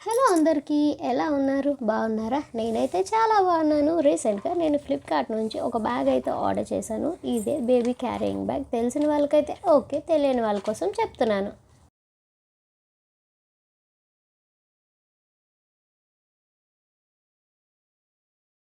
Hello అందరికీ ఎలా ఉన్నారు? బాగున్నారా? నేనైతే చాలా బాగున్నాను. రీసెంట్గా నేను ఫ్లిప్కార్ట్ నుంచి ఒక బ్యాగ్ అయితే ఆర్డర్ చేశాను. ఇదే బేబీ క్యారింగ్ బ్యాగ్ తెలిసిన వాళ్ళకైతే ఓకే తెలియని వాళ్ళ కోసం చెప్తున్నాను.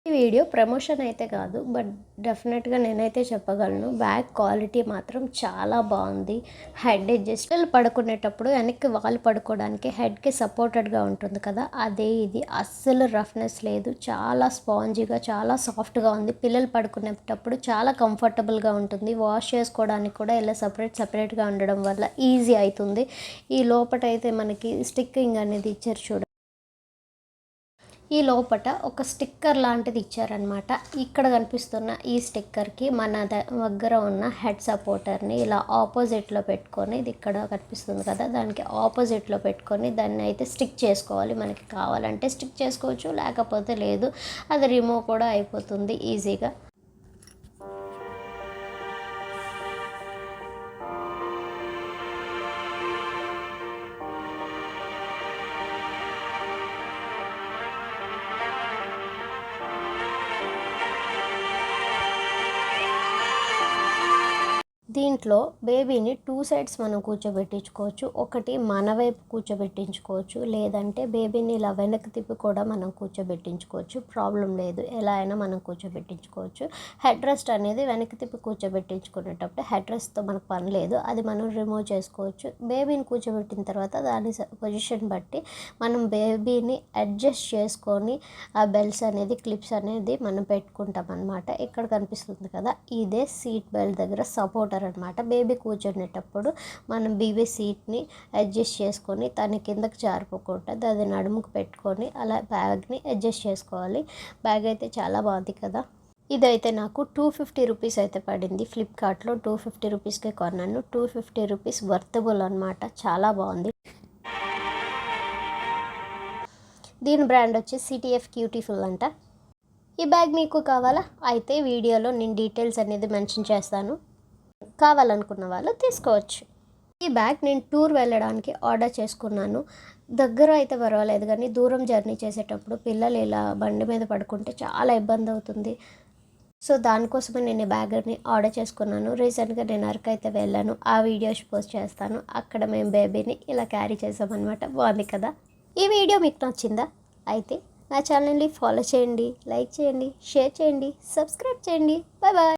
ఈ వీడియో ప్రమోషన్ అయితే కాదు బట్ డెఫినెట్గా నేనైతే చెప్పగలను బ్యాగ్ క్వాలిటీ మాత్రం చాలా బాగుంది. హెడ్ అడ్జస్ట్ పడుకునేటప్పుడు వెనక్కి వాళ్ళు పడుకోవడానికి హెడ్కి సపోర్టెడ్గా ఉంటుంది కదా అదే ఇది. అస్సలు రఫ్నెస్ లేదు. చాలా స్పాంజీగా చాలా సాఫ్ట్గా ఉంది. పిల్లలు పడుకునేటప్పుడు చాలా కంఫర్టబుల్గా ఉంటుంది. వాష్ చేసుకోవడానికి కూడా ఇలా సపరేట్ సపరేట్గా ఉండడం వల్ల ఈజీ అవుతుంది. ఈ లోపట అయితే మనకి స్టిక్కింగ్ అనేది ఇచ్చారు చూడండి ఈ లోపట ఒక స్టిక్కర్ లాంటిది ఇచ్చారనమాట ఇక్కడ కనిపిస్తున్న ఈ స్టిక్కర్కి మన దగ్గర ఉన్న హెడ్ సపోర్టర్ని ఇలా ఆపోజిట్లో పెట్టుకొని ఇది ఇక్కడ కనిపిస్తుంది కదా దానికి ఆపోజిట్లో పెట్టుకొని దాన్ని అయితే స్టిక్ చేసుకోవాలి. మనకి కావాలంటే స్టిక్ చేసుకోవచ్చు లేకపోతే లేదు. అది రిమూవ్ కూడా అయిపోతుంది ఈజీగా. దీంట్లో బేబీని టూ సైడ్స్ మనం కూర్చోబెట్టించుకోవచ్చు. ఒకటి మన వైపు కూర్చోబెట్టించుకోవచ్చు. లేదంటే బేబీని ఇలా వెనక్కి తిప్పి కూడా మనం కూర్చోబెట్టించుకోవచ్చు. ప్రాబ్లం లేదు. ఎలా అయినా మనం కూర్చోబెట్టించుకోవచ్చు. హెడ్ రెస్ట్ అనేది వెనక్కి తిప్పి కూర్చోబెట్టించుకునేటప్పుడు హెడ్ రెస్ట్తో మనకు పని లేదు. అది మనం రిమూవ్ చేసుకోవచ్చు. బేబీని కూర్చోబెట్టిన తర్వాత దాని పొజిషన్ బట్టి మనం బేబీని అడ్జస్ట్ చేసుకొని ఆ బెల్ట్స్ అనేది క్లిప్స్ అనేది మనం పెట్టుకుంటాం అనమాట ఇక్కడ కనిపిస్తుంది కదా? ఇదే సీట్ బెల్ట్ దగ్గర సపోర్టర్ అనమాట బేబీ కూర్చునేటప్పుడు మనం బీబీ సీట్ని అడ్జస్ట్ చేసుకొని తన కిందకి జారిపోకుండా దాని నడుముకు పెట్టుకొని అలా బ్యాగ్ని అడ్జస్ట్ చేసుకోవాలి. బ్యాగ్ అయితే చాలా బాగుంది కదా. ఇదైతే నాకు టూ ఫిఫ్టీ రూపీస్ అయితే పడింది. ఫ్లిప్కార్ట్లో టూ ఫిఫ్టీ రూపీస్కే కొన్నాను. టూ ఫిఫ్టీ రూపీస్ వర్తబుల్ అనమాట చాలా బాగుంది. దీని బ్రాండ్ వచ్చి సిటీఎఫ్ క్యూటిఫుల్ అంట. ఈ బ్యాగ్ మీకు కావాలా? అయితే వీడియోలో నేను డీటెయిల్స్ అనేది మెన్షన్ చేస్తాను. కావాలనుకున్న వాళ్ళు తీసుకోవచ్చు. ఈ బ్యాగ్ నేను టూర్ వెళ్ళడానికి ఆర్డర్ చేసుకున్నాను. దగ్గర అయితే పర్వాలేదు కానీ దూరం జర్నీ చేసేటప్పుడు పిల్లలు ఇలా బండి మీద పడుకుంటే చాలా ఇబ్బంది అవుతుంది. సో దానికోసమే నేను ఈ బ్యాగ్ని ఆర్డర్ చేసుకున్నాను. రీసెంట్గా నేను అరకు అయితే వెళ్ళాను. ఆ వీడియోస్ పోస్ట్ చేస్తాను. అక్కడ మేము బేబీని ఇలా క్యారీ చేసామన్నమాట. బాగుంది కదా? ఈ వీడియో మీకు నచ్చిందా? అయితే నా ఛానల్ని ఫాలో చేయండి లైక్ చేయండి షేర్ చేయండి సబ్స్క్రైబ్ చేయండి. Bye bye